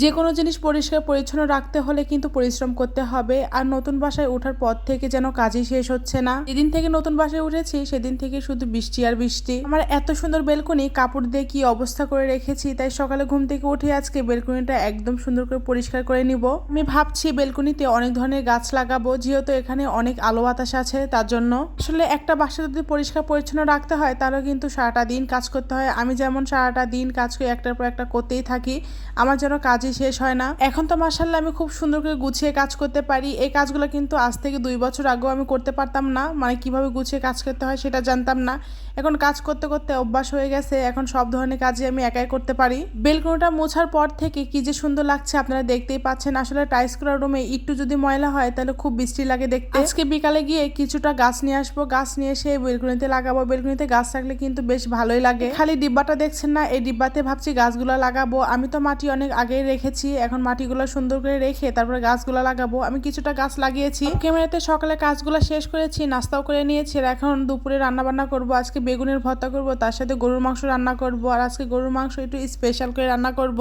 যে কোনো জিনিস পরিষ্কার, পরিচ্ছন্ন রাখতে হলে কিন্তু পরিশ্রম করতে হবে। আর নতুন বাসায় ওঠার পর থেকে যেন কাজই শেষ হচ্ছে না। যেদিন থেকে নতুন বাসায় উঠেছি, সেদিন থেকে শুধু বৃষ্টি আর বৃষ্টি। আমার এত সুন্দর বেলকনি, কাপড় দিয়ে কি অবস্থা করে রেখেছি, তাই সকালে ঘুম থেকে উঠে আজকে বেলকনিটা একদম সুন্দর করে পরিষ্কার করে নিব। আমি ভাবছি বেলকনিতে অনেক ধরনের গাছ লাগাবো, যেহেতু এখানে অনেক আলো বাতাস আছে তার জন্য। আসলে একটা বাসা যদি পরিষ্কার, পরিচ্ছন্ন রাখতে হয়, তাহলে কিন্তু সারাটা দিন কাজ করতে হয়। আমি যেমন সারাটা দিন কাজ করে, একটার পর একটা করতেই থাকি। আমার যেন কাজই শেষ হয় না। এখন তো মার্শাল্লাহ আমি খুব সুন্দর করে গুছিয়ে কাজ করতে পারি। এই কাজগুলো কিন্তু আজ থেকে দুই বছর আগেও আমি করতে পারতাম না। মানে কীভাবে গুছিয়ে কাজ করতে হয় সেটা জানতাম না। এখন কাজ করতে করতে অভ্যাস হয়ে গেছে। এখন সব ধরনের কাজই আমি একাই করতে পারি। বেলকনিটা মোছার পর থেকে কি যে সুন্দর লাগছে আপনারা দেখতেই পাচ্ছেন। আসলে টাইস করা রুমে একটু যদি ময়লা হয় তাহলে খুব বৃষ্টি লাগে দেখতে। আজকে বিকালে গিয়ে কিছুটা গাছ নিয়ে আসব। গাছ নিয়ে এসে বেলকনিতে লাগাবো। বেলকনিতে গাছ থাকলে কিন্তু বেশ ভালোই লাগে। খালি ডিব্বাটা দেখছেন না, এই ডিব্বাতে ভাবছি গাছগুলো লাগাবো। আমি তো মাটি অনেক আগেই রেখেছি এখন মাটিগুলো সুন্দর করে রেখে তারপরে গাছগুলো লাগাবো। আমি কিছুটা গাছ লাগিয়েছি। ক্যামেরাতে সকালে কাজগুলো শেষ করেছি নাস্তাও করে নিয়েছি আর এখন দুপুরে রান্না বান্না করব। আজকে বেগুনের ভর্তা করব তার সাথে গরুর মাংস রান্না করব আর আজকে গরুর মাংস একটু স্পেশাল করে রান্না করব।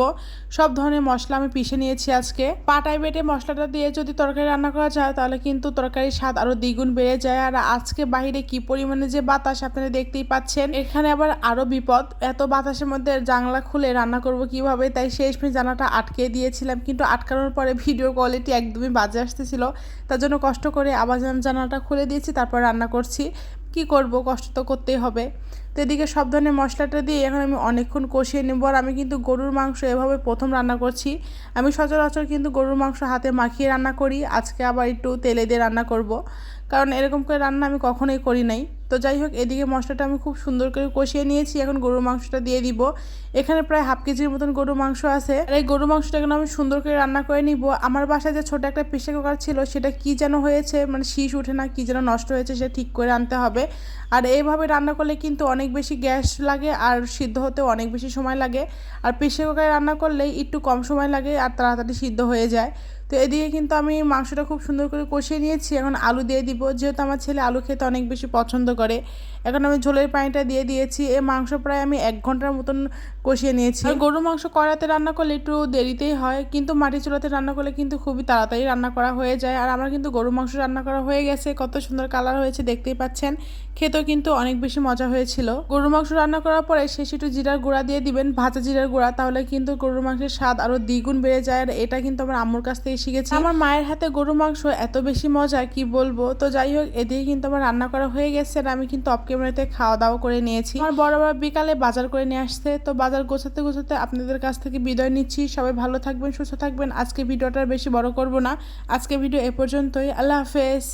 সব ধরনের মশলা আমি পিষে নিয়েছি আজকে। পাটায় বেটে মশলাটা দিয়ে যদি তরকারি রান্না করা যায় তাহলে কিন্তু তরকারির স্বাদ আরও দ্বিগুণ বেড়ে যায়। আর আজকে বাইরে কি পরিমাণে যে বাতাস আপনারা দেখতেই পাচ্ছেন এখানে আবার আরও বিপদ। এত বাতাসের মধ্যে জানলা খুলে রান্না করব কীভাবে? তাই শেষ মেশ জানালাটা আটকে দিয়েছিলাম, কিন্তু আটকানোর পরে ভিডিও কোয়ালিটি একদমই বাজে আসতেছিল। তার জন্য কষ্ট করে আবার জানালাটা খুলে দিয়েছি, তারপর রান্না করছি। কি করব? কষ্ট তো করতেই হবে। তো এদিকে সব ধরনের মশলাটা দিয়ে এখন আমি অনেকক্ষণ কষিয়ে নেব আর আমি কিন্তু গরুর মাংস এভাবে প্রথম রান্না করছি। আমি সচরাচর কিন্তু গরুর মাংস হাতে মাখিয়ে রান্না করি। আজকে আবার একটু তেলে দিয়ে রান্না করব। কারণ এরকম করে রান্না আমি কখনোই করি নাই। তো যাই হোক, এদিকে মশলাটা আমি খুব সুন্দর করে কষিয়ে নিয়েছি। এখন গরুর মাংসটা দিয়ে দিব। এখানে প্রায় হাফ কেজির মতন গরুর মাংস আছে। আর এই গরুর মাংসটা এখন আমি সুন্দর করে রান্না করে নিব। আমার বাসায় যে ছোট একটা প্রেশার কুকার ছিল, সেটা কি যেন হয়েছে মানে শীষ উঠে না, কি যেন নষ্ট হয়েছে, সেটা ঠিক করে আনতে হবে। আর এইভাবে রান্না করলে কিন্তু অনেক বেশি গ্যাস লাগে আর সিদ্ধ হতেও অনেক বেশি সময় লাগে। আর প্রেশার কুকারে রান্না করলে একটু কম সময় লাগে আর তাড়াতাড়ি সিদ্ধ হয়ে যায়। তো এদিকে কিন্তু আমি মাংসটা খুব সুন্দর করে কষিয়ে নিয়েছি। এখন আলু দিয়ে দিব। যেহেতু আমার ছেলে আলু খেতে অনেক বেশি পছন্দ করে, এখন আমি ঝোলের পানিটা দিয়ে দিয়েছি। এই মাংস প্রায় আমি এক ঘণ্টার মতন কষিয়ে নিয়েছি। গরুর মাংস কড়াতে রান্না করলে একটু দেরিতেই হয়, কিন্তু মাটি চুলাতে রান্না করলে কিন্তু খুবই তাড়াতাড়ি রান্না করা হয়ে যায়। আর আমার কিন্তু গরুর মাংস রান্না করা হয়ে গেছে। কত সুন্দর কালার হয়েছে, দেখতেই পাচ্ছেন। খেতেও কিন্তু অনেক বেশি মজা হয়েছিল। গরুর মাংস রান্না করার পরে শেষ একটু জিরার গুঁড়া দিয়ে দিবেন। ভাজা জিরার গুঁড়া, তাহলে কিন্তু গরুর মাংসের স্বাদ আরও দ্বিগুণ বেড়ে যায়। আর এটা কিন্তু আমার আম্মুর কাছ থেকে শিখেছি আমার মায়ের হাতে গরু মাংস এত বেশি মজা, কি বলব? তো যাই হোক, এদিকে কিন্তু আমার রান্না করা হয়ে গেছে আর আমি কিন্তু অফ ক্যামেরাতে খাওয়া দাওয়া করে নিয়েছি। আমার বড় বড় বিকালে বাজার করে নিয়ে আসছে। তো বাজার গোছাতে গোছাতে আপনাদের কাছ থেকে বিদায় নিচ্ছি। সবাই ভালো থাকবেন, সুস্থ থাকবেন। আজকে ভিডিওটা বেশি বড় করব না। আজকে ভিডিও এ পর্যন্তই। আল্লাহ হাফেজ।